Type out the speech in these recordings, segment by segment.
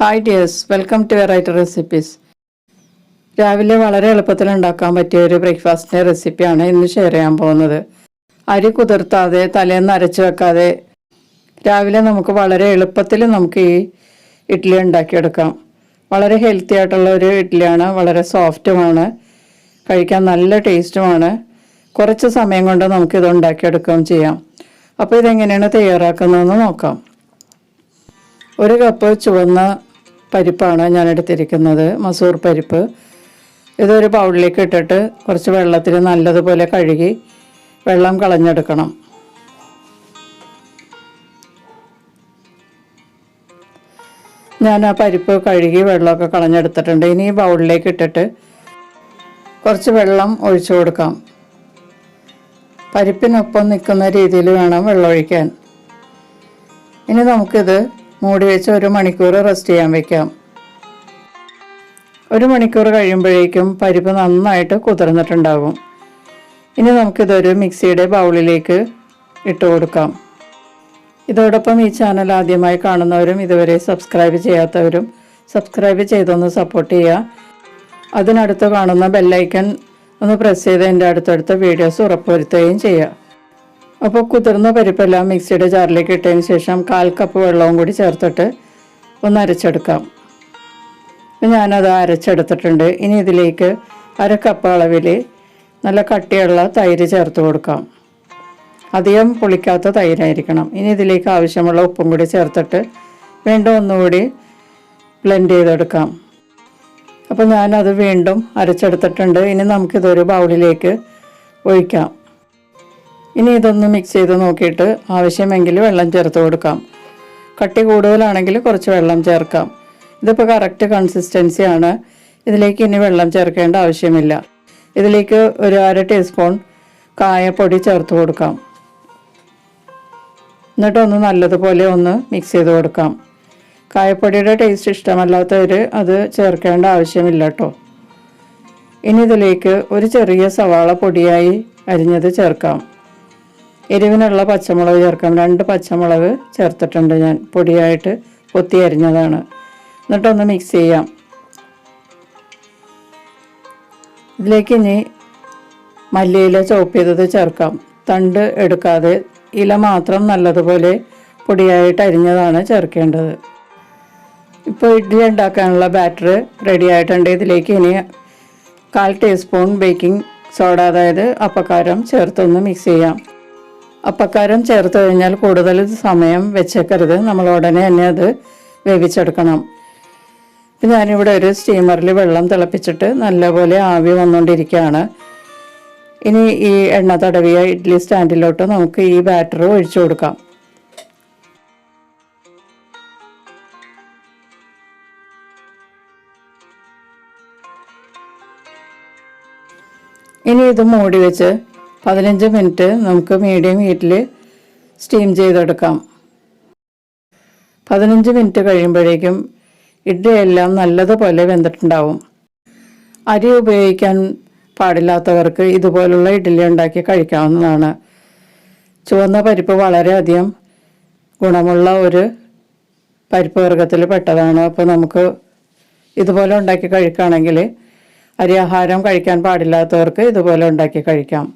Hi dears welcome to variety recipes രാവിലെ വളരെ എളുപ്പത്തിൽ ഉണ്ടാക്കാൻ പറ്റിയ ഒരു ബ്രേക്ക്ഫാസ്റ്റിന്റെ റെസിപ്പിയാണ് ഇന്ന് ഷെയർ ചെയ്യാൻ പോകുന്നത്. അരി കുതിർത്താതെ തലേന്ന് അരച്ച് വെക്കാതെ രാവിലെ നമുക്ക് വളരെ എളുപ്പത്തിൽ നമുക്ക് ഈ ഇഡ്ഡലി ഉണ്ടാക്കിയെടുക്കാം. വളരെ ഹെൽത്തി ആയിട്ടുള്ള ഒരു ഇഡ്ഡലിയാണ് വളരെ സോഫ്റ്റുമാണ് കഴിക്കാൻ നല്ല ടേസ്റ്റുമാണ് കുറച്ച് സമയം കൊണ്ട് നമുക്കിത് ഉണ്ടാക്കിയെടുക്കുകയും ചെയ്യാം. അപ്പോൾ ഇതെങ്ങനെയാണ് തയ്യാറാക്കുന്നതെന്ന് നോക്കാം. ഒരു കപ്പ് ചുവന്ന പരിപ്പാണ് ഞാൻ എടുത്തിരിക്കുന്നത് മസൂർ പരിപ്പ്. ഇതൊരു ബൗളിലേക്ക് ഇട്ടിട്ട് കുറച്ച് വെള്ളത്തിൽ നല്ലതുപോലെ കഴുകി വെള്ളം കളഞ്ഞെടുക്കണം. ഞാൻ ആ പരിപ്പ് കഴുകി വെള്ളമൊക്കെ കളഞ്ഞെടുത്തിട്ടുണ്ട്. ഇനി ഈ ബൗളിലേക്ക് ഇട്ടിട്ട് കുറച്ച് വെള്ളം ഒഴിച്ചു കൊടുക്കാം. പരിപ്പിനൊപ്പം നിൽക്കുന്ന രീതിയിൽ വേണം വെള്ളം ഒഴിക്കാൻ ഇനി നമുക്കിത് മൂടി വെച്ച് ഒരു മണിക്കൂർ റെസ്റ്റ് ചെയ്യാൻ വെക്കാം. ഒരു മണിക്കൂർ കഴിയുമ്പോഴേക്കും പരിപ്പ് നന്നായിട്ട് കുതിർന്നിട്ടുണ്ടാകും. ഇനി നമുക്കിതൊരു മിക്സിയുടെ ബൗളിലേക്ക് ഇട്ട് കൊടുക്കാം. ഇതോടൊപ്പം ഈ ചാനൽ ആദ്യമായി കാണുന്നവരും ഇതുവരെ സബ്സ്ക്രൈബ് ചെയ്യാത്തവരും സബ്സ്ക്രൈബ് ചെയ്തൊന്ന് സപ്പോർട്ട് ചെയ്യുക. അതിനടുത്ത് കാണുന്ന ബെല്ലൈക്കൺ ഒന്ന് പ്രസ് ചെയ്ത് എന്റെ അടുത്തടുത്ത വീഡിയോസ് ഉറപ്പുവരുത്തുകയും ചെയ്യുക. അപ്പോൾ കുതിർന്ന പരിപ്പെല്ലാം മിക്സിയുടെ ജാറിലേക്ക് ഇട്ടതിന് ശേഷം കാൽ കപ്പ് വെള്ളവും കൂടി ചേർത്തിട്ട് ഒന്ന് അരച്ചെടുക്കാം. അപ്പോൾ ഞാനത് അരച്ചെടുത്തിട്ടുണ്ട്. ഇനി ഇതിലേക്ക് അര കപ്പ് അളവിൽ നല്ല കട്ടിയുള്ള തൈര് ചേർത്ത് കൊടുക്കാം. അധികം പുളിക്കാത്ത തൈരായിരിക്കണം. ഇനി ഇതിലേക്ക് ആവശ്യമുള്ള ഉപ്പും കൂടി ചേർത്തിട്ട് വീണ്ടും ഒന്നുകൂടി ബ്ലെൻഡ് ചെയ്തെടുക്കാം. അപ്പോൾ ഞാനത് വീണ്ടും അരച്ചെടുത്തിട്ടുണ്ട്. ഇനി നമുക്കിതൊരു ബൗളിലേക്ക് ഒഴിക്കാം. ഇനി ഇതൊന്ന് മിക്സ് ചെയ്ത് നോക്കിയിട്ട് ആവശ്യമെങ്കിൽ വെള്ളം ചേർത്ത് കൊടുക്കാം. കട്ടി കൂടുതലാണെങ്കിൽ കുറച്ച് വെള്ളം ചേർക്കാം. ഇതിപ്പോൾ കറക്റ്റ് കൺസിസ്റ്റൻസിയാണ് ഇതിലേക്ക് ഇനി വെള്ളം ചേർക്കേണ്ട ആവശ്യമില്ല. ഇതിലേക്ക് ഒരു അര ടീസ്പൂൺ കായപ്പൊടി ചേർത്ത് കൊടുക്കാം. എന്നിട്ടൊന്ന് നല്ലതുപോലെ ഒന്ന് മിക്സ് ചെയ്ത് കൊടുക്കാം. കായപ്പൊടിയുടെ ടേസ്റ്റ് ഇഷ്ടമല്ലാത്തവർ അത് ചേർക്കേണ്ട ആവശ്യമില്ല കേട്ടോ ഇനി ഇതിലേക്ക് ഒരു ചെറിയ സവാള പൊടിയായി അരിഞ്ഞത് ചേർക്കാം. എരിവിനുള്ള പച്ചമുളക് ചേർക്കാം. രണ്ട് പച്ചമുളക് ചേർത്തിട്ടുണ്ട് ഞാൻ. പൊടിയായിട്ട് കൊത്തി അരിഞ്ഞതാണ്. എന്നിട്ടൊന്ന് മിക്സ് ചെയ്യാം. ഇതിലേക്ക് ഇനി മല്ലിയില ചോപ്പ് ചെയ്തത് ചേർക്കാം. തണ്ട് എടുക്കാതെ ഇല മാത്രം നല്ലതുപോലെ പൊടിയായിട്ട് അരിഞ്ഞതാണ് ചേർക്കേണ്ടത്. ഇപ്പോൾ ഇഡ്ഡലി ഉണ്ടാക്കാനുള്ള ബാറ്റർ റെഡി ആയിട്ടുണ്ട്. ഇതിലേക്ക് ഇനി കാൽ ടീസ്പൂൺ ബേക്കിംഗ് സോഡ അതായത് അപ്പക്കാരം ചേർത്തൊന്ന് മിക്സ് ചെയ്യാം. അപ്പക്കാരം ചേർത്ത് കഴിഞ്ഞാൽ കൂടുതൽ സമയം വെച്ചേക്കരുത്. നമ്മൾ ഉടനെ തന്നെ അത് വേവിച്ചെടുക്കണം. ഇപ്പം ഞാനിവിടെ ഒരു സ്റ്റീമറിൽ വെള്ളം തിളപ്പിച്ചിട്ട് നല്ലപോലെ ആവി വന്നുകൊണ്ടിരിക്കുകയാണ് ഇനി ഈ എണ്ണ തടവിയ ഇഡ്ഡലി സ്റ്റാൻഡിലോട്ട് നമുക്ക് ഈ ബാറ്റർ ഒഴിച്ചു കൊടുക്കാം. ഇനി ഇത് മൂടി വെച്ച് പതിനഞ്ച് മിനിറ്റ് നമുക്ക് മീഡിയം ഹീറ്റിൽ സ്റ്റീം ചെയ്തെടുക്കാം. പതിനഞ്ച് മിനിറ്റ് കഴിയുമ്പോഴേക്കും ഇഡ്ഡലി എല്ലാം നല്ലതുപോലെ വെന്തിട്ടുണ്ടാവും. അരി ഉപയോഗിക്കാൻ പാടില്ലാത്തവർക്ക് ഇതുപോലുള്ള ഇഡ്ഡലി ഉണ്ടാക്കി കഴിക്കാവുന്നതാണ്. ചുവന്ന പരിപ്പ് വളരെയധികം ഗുണമുള്ള ഒരു പരിപ്പ് വർഗത്തിൽ പെട്ടതാണ്. അപ്പോൾ നമുക്ക് ഇതുപോലെ ഉണ്ടാക്കി കഴിക്കുകയാണെങ്കിൽ അരി ആഹാരം കഴിക്കാൻ പാടില്ലാത്തവർക്ക് ഇതുപോലെ ഉണ്ടാക്കി കഴിക്കാം.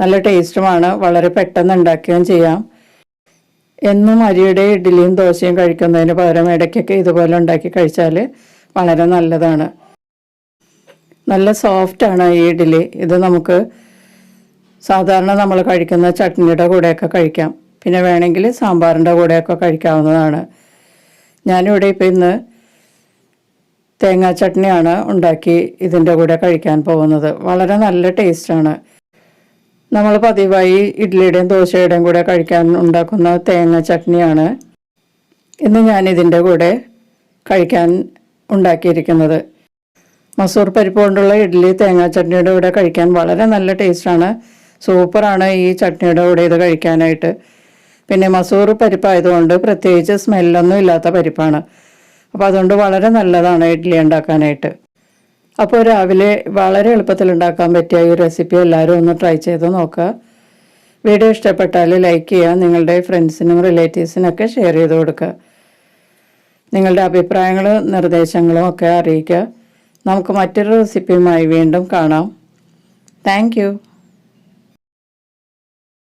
നല്ല ടേസ്റ്റുമാണ്. വളരെ പെട്ടെന്ന് ഉണ്ടാക്കുകയും ചെയ്യാം. എന്നും അരിയുടെ ഇഡ്ഡലിയും ദോശയും കഴിക്കുന്നതിന് പകരം ഇടയ്ക്കൊക്കെ ഇതുപോലെ ഉണ്ടാക്കി കഴിച്ചാൽ വളരെ നല്ലതാണ്. നല്ല സോഫ്റ്റാണ് ഈ ഇഡ്ഡലി. ഇത് നമുക്ക് സാധാരണ നമ്മൾ കഴിക്കുന്ന ചട്നിയുടെ കൂടെയൊക്കെ കഴിക്കാം. പിന്നെ വേണമെങ്കിൽ സാമ്പാറിന്റെ കൂടെയൊക്കെ കഴിക്കാവുന്നതാണ്. ഞാനിവിടെ ഇപ്പോൾ ഇന്ന് തേങ്ങാ ചട്നിയാണ് ഉണ്ടാക്കി ഇതിന്റെ കൂടെ കഴിക്കാൻ പോകുന്നത്. വളരെ നല്ല ടേസ്റ്റാണ് നമ്മൾ പതിവായി ഇഡ്ഡലിയുടെയും ദോശയുടെയും കൂടെ കഴിക്കാൻ ഉണ്ടാക്കുന്ന തേങ്ങ ചട്നിയാണ് ഇന്ന് ഞാൻ ഇതിന്റെ കൂടെ കഴിക്കാൻ ഉണ്ടാക്കിയിരിക്കുന്നത്. മസൂർ പരിപ്പ് കൊണ്ടുള്ള ഇഡ്ഡലി തേങ്ങ ചട്നിയുടെ കൂടെ കഴിക്കാൻ വളരെ നല്ല ടേസ്റ്റാണ്. സൂപ്പറാണ് ഈ ചട്നിയുടെ കൂടെ ഇത് കഴിക്കാനായിട്ട്. പിന്നെ മസൂർ പരിപ്പായതുകൊണ്ട് പ്രത്യേകിച്ച് സ്മെല്ലൊന്നും ഇല്ലാത്ത പരിപ്പാണ്. അപ്പോൾ അതുകൊണ്ട് വളരെ നല്ലതാണ് ഇഡ്ഡലി ഉണ്ടാക്കാനായിട്ട്. അപ്പോൾ രാവിലെ വളരെ എളുപ്പത്തിൽ ഉണ്ടാക്കാൻ പറ്റിയ ഈ റെസിപ്പി എല്ലാവരും ഒന്ന് ട്രൈ ചെയ്ത് നോക്കുക. വീഡിയോ ഇഷ്ടപ്പെട്ടാൽ ലൈക്ക് ചെയ്യുക നിങ്ങളുടെ ഫ്രണ്ട്സിനും റിലേറ്റീവ്സിനൊക്കെ ഷെയർ ചെയ്ത് കൊടുക്കുക. നിങ്ങളുടെ അഭിപ്രായങ്ങളും നിർദ്ദേശങ്ങളും ഒക്കെ അറിയിക്കുക. നമുക്ക് മറ്റൊരു റെസിപ്പിയുമായി വീണ്ടും കാണാം. താങ്ക്